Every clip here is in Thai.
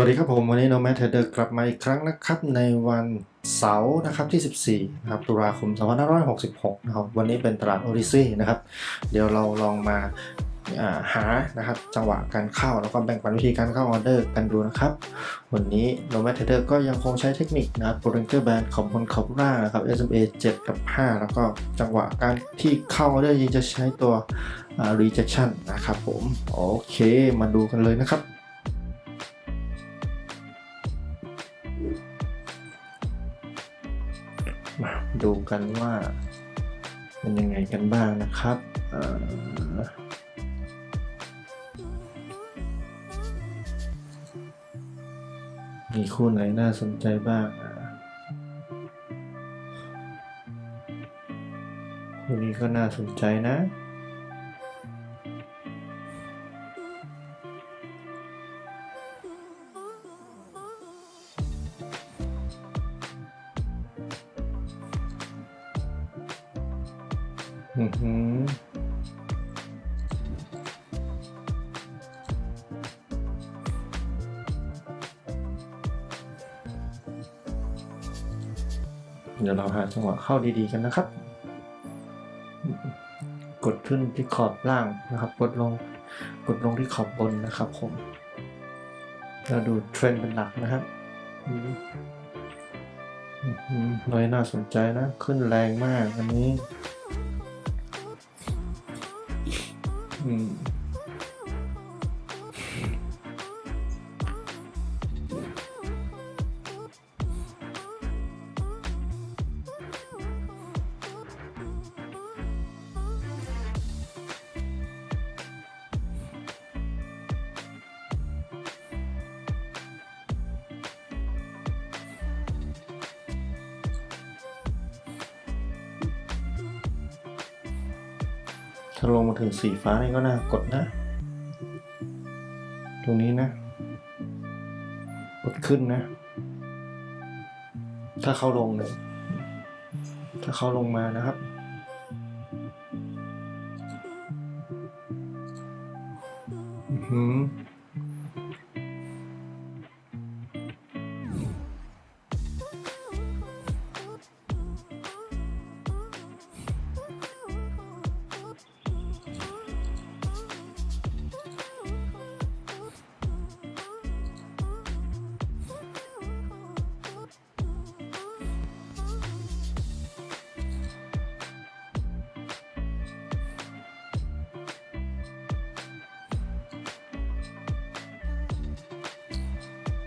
วัสดีครับผม วันนี้โนแมทเดอร์กลับมาอีกครั้งนะครับในวันเสาร์นะครับที่ 14นะครับตุลาคม 2566 นะครับ วันนี้เป็นตลาดโอริซี่นะครับ เดี๋ยวเราลองมาาหานะครับจังหวะการเข้าแล้วก็แบ่งปันวิธีการเข้าออเดอร์กันดูนะครับ วันนี้โนแมทเดอร์ก็ยังคงใช้เทคนิคนะครับโปรเ n เ e อร์แบนของบนคาร่านะครับ SMA 7 กับ 5 แล้วก็จังหวะการที่เข้าออเดอร์ยังจะใช้ตัว rejection นะครับผม โอเค มาดูกันเลยนะครับ ดูกันว่าเป็นยังไงกันบ้างนะครับมีคู่ไหนน่าสนใจบ้างอะคู่นี้ก็น่าสนใจนะ เดี๋ยวเราหาจังหวะเข้าดีๆกันนะครับ กดขึ้นที่ขอบล่างนะครับ กดลง กดลงที่ขอบบนนะครับผม เราดูเทรนด์เป็นหลักนะครับอืมอือหือน้อยน่าสนใจนะ ขึ้นแรงมากอันนี้ อืม ถ้าลงมาถึงสีฟ้านี่ก็น่ากดนะ ตรงนี้นะ กดขึ้นนะ ถ้าเขาลงเนี่ยถ้าเขาลงมานะครับ อือหือ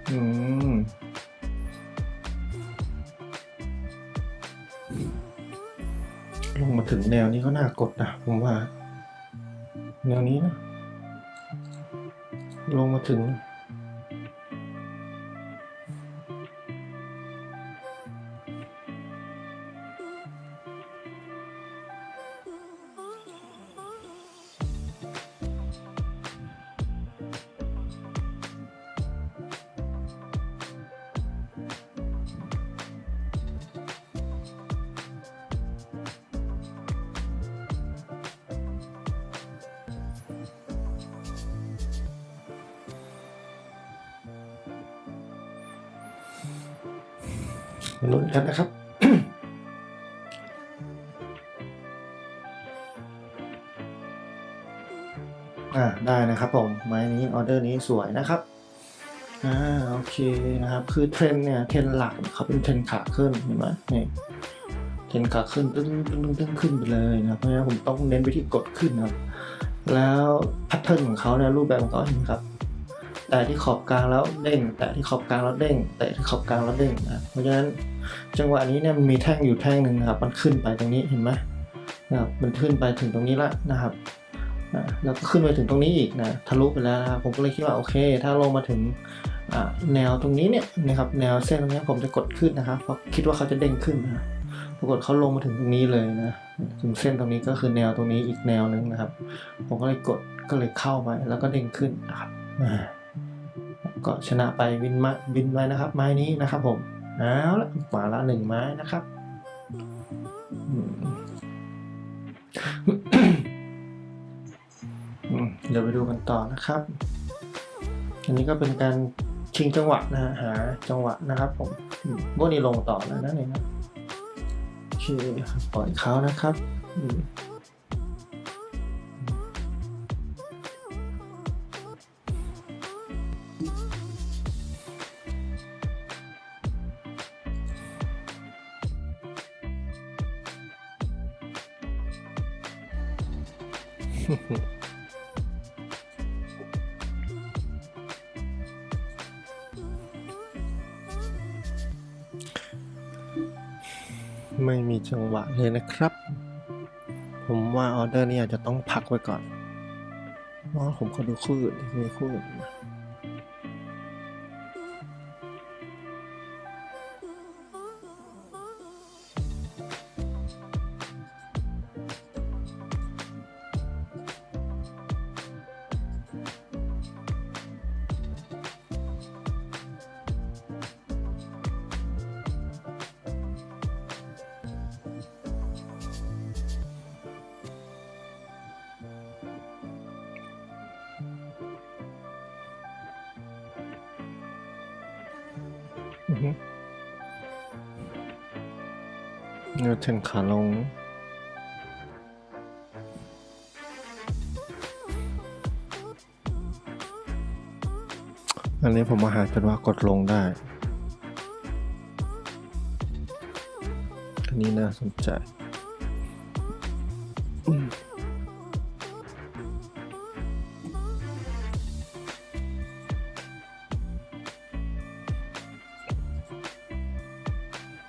อืมลงมาถึงแนวนี้ก็น่ากดนะผมว่า แนวนี้นะ ลงมาถึง มาลุ้นกันนะครับ อ่าได้นะครับผมไม้นี้ออเดอร์นี้สวยนะครับอ่าโอเคนะครับ คือเทรนเนี่ยเทรนหลักเขาเป็นเทรนขาขึ้นเห็นไหมนี่เทรนขาขึ้นตึ้งตึ้งตึ้งขึ้นไปเลยนะเพราะฉะนั้นผมต้องเน้นไปที่กดขึ้นครับแล้วแพทเทิร์นของเขาเนี่ยรูปแบบของเขาเห็นครับ แต่ที่ขอบกลางแล้วเด้ง แต่ที่ขอบกลางแล้วเด้ง แต่ที่ขอบกลางแล้วเด้งนะเพราะฉะนั้นจังหวะนี้เนี่ยมันมีแท่งอยู่แท่งหนึ่งนะครับ มันขึ้นไปตรงนี้เห็นไหมนะครับมันขึ้นไปถึงตรงนี้ละนะครับอ่าแล้วก็ขึ้นไปถึงตรงนี้อีกนะทะลุไปแล้วนะครับผมก็เลยคิดว่าโอเค ถ้าลงมาถึงอ่าแนวตรงนี้เนี่ยนะครับแนวเส้นตรงนี้ผมจะกดขึ้นนะครับเพราะคิดว่าเขาจะเด้งขึ้นนะปรากฏเขาลงมาถึงตรงนี้เลยนะถึงเส้นตรงนี้ก็คือแนวตรงนี้อีกแนวหนึ่งนะครับ ผมก็เลยกดก็เลยเข้าไปแล้วก็เด้งขึ้นนะครับ ก็ชนะไปวินมาวินไว้นะครับ ไม้นี้นะครับผมเอาละมาละหนึ่งไม้นะครับเดี๋ยวไปดูกันต่อนะครับ อันนี้ก็เป็นการชิงจังหวะนะฮะหาจังหวะนะครับผมอืมพวกนี้ลงต่อแล้วนะเนี่ยนะโอเคปล่อยเขานะครับ อืม ไม่มีจังหวะเลยนะครับ ผมว่าออเดอร์นี้อาจจะต้องพักไว้ก่อนเพราะผมขอดูคู่อื่นมีคู่อื่น เนื้อเทนขาลง อันนี้ผมมาหาเป็นว่ากดลงได้ อันนี้น่าสนใจ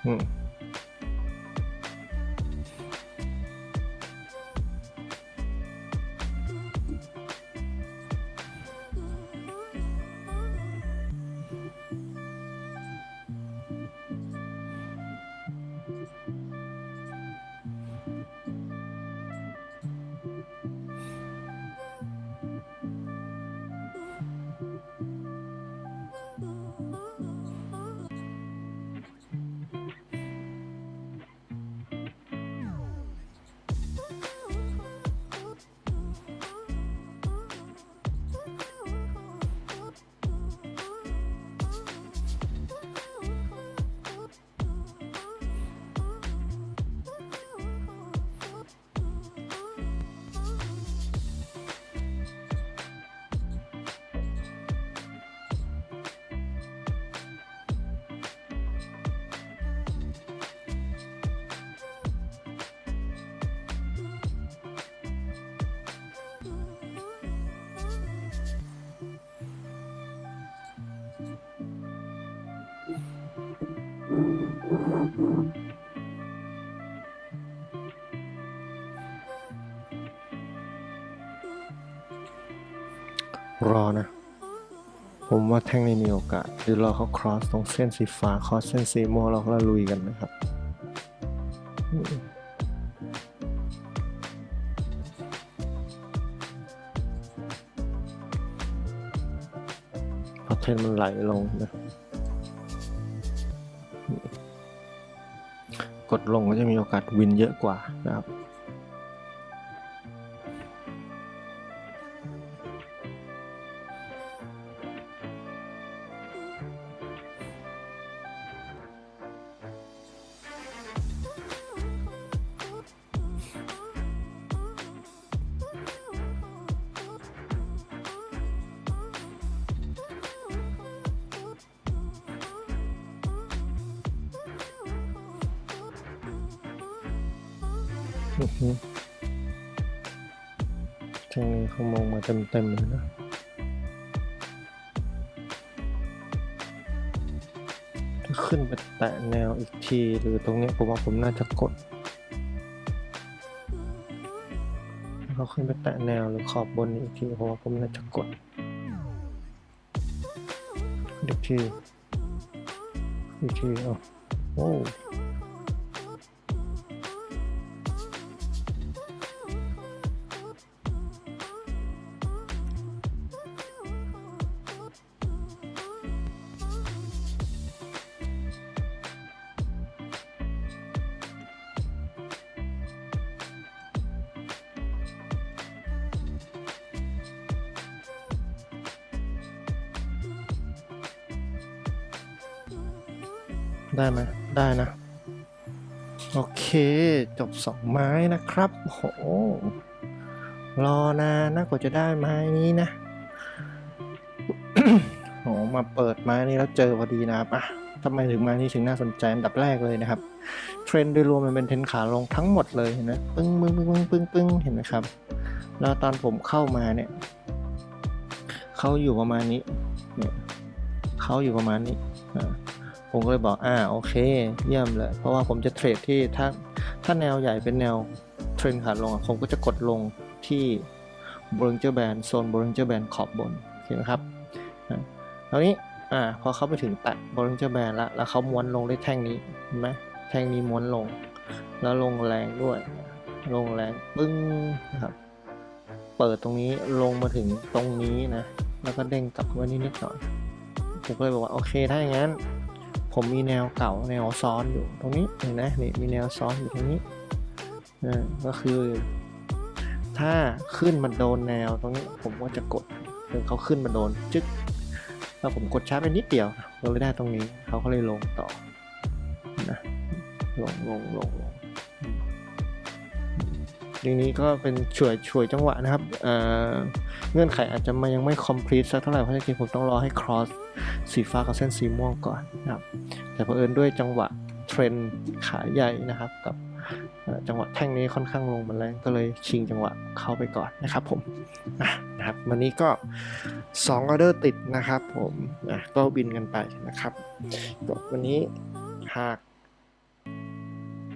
อื รอนะ ผมว่าแท่งนี้มีโอกาสหรือรอเขาครอสตรงเส้นสีฟ้าครอสเส้นสีม่วงเราก็ลุยกันนะครับพราะเทนมันไหลลงนะ กดลงก็จะมีโอกาสวินเยอะกว่านะครับ ทางนี้เขามองมาเต็มๆเลยนะถ้าขึ้นไปแตะแนวอีกที หรือตรงนี้ผมว่าผมน่าจะกดถ้าเขาขึ้นไปแตะแนวหรือขอบบนอีกทีผมว่าผมน่าจะกดอีกทีอีกทีเอาโอ้ ได้ไหมได้นะ โอเค จบสองไม้นะครับ โห รอนานนะกว่าจะได้ไม้นี้นะ โห มาเปิดไม้นี้แล้วเจอพอดีนะครับอะทำไมถึงไม้นี้ถึงน่าสนใจอันดับแรกเลยนะครับ เทรนด์โดยรวมมันเป็นเทรนด์ขาลงทั้งหมดเลยเห็นไหมปึ้งปึ้งปึ้งปึ้งปึ้งปึ้งเห็นไหมครับ แล้วตอนผมเข้ามาเนี่ยเขาอยู่ประมาณนี้เนี่ยเขาอยู่ประมาณนี้อ่า ผมก็เลยบอกอ่าโอเค เยี่ยมเลย เพราะว่าผมจะเทรดที่ถ้าถ้าแนวใหญ่เป็นแนวเทรนด์ขาลงผมก็จะกดลงที่บริงเจอร์แบนโซนบริงเจอร์แบนขอบบนโอเคไหมครับอ่าคราวนี้อ่าพอเขาไปถึงแตะบริงเจอร์แบนแล้วแล้วเขาม้วนลงด้วยแท่งนี้เห็นไหมแท่งนี้ม้วนลง แล้วลงแรงด้วย ลงแรงปึ้งนะครับเปิดตรงนี้ลงมาถึงตรงนี้นะแล้วก็เด้งกลับมานิดนิดหน่อยผมก็เลยบอกว่าโอเคถ้าอย่างนั้น ผมมีแนวเก่าแนวซ้อนอยู่ตรงนี้เห็นไหมนี่มีแนวซ้อนอยู่ตรงนี้อ่าก็คือ ถ้าขึ้นมาโดนแนวตรงนี้ผมก็จะกดจนเขาขึ้นมาโดนจึ๊กแล้วผมกดช้าไปนิดเดียวก็เลยได้ตรงนี้เขาก็เลยลงต่อนะลงลงลงลงอย่างนี้ก็เป็นช่วยช่วยจังหวะนะครับเอ่อเงื่อนไขอาจจะมายังไม่ complete สักเท่าไหร่เพราะจริงๆผมต้องรอให้ cross สีฟ้ากับเส้นสีม่วงก่อนนะครับแต่เผอิญด้วยจังหวะเทรนขาใหญ่นะครับกับจังหวะแท่งนี้ค่อนข้างลงมาแรงก็เลยชิงจังหวะเข้าไปก่อนนะครับผมอะนะครับวันนี้ก็2ออเดอร์ติดนะครับผมนะก็บินกันไปนะครับวันนี้หาก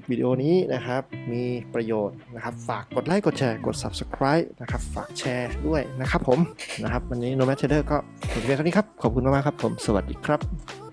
วิดีโอนี้นะครับ มีประโยชน์นะครับ ฝากกดไลค์กดแชร์กด subscribe นะครับ ฝากแชร์ด้วยนะครับผมนะครับ วันนี้ No Matter ก็จบเพียงเท่านี้ครับ ขอบคุณมากๆครับผม สวัสดีครับ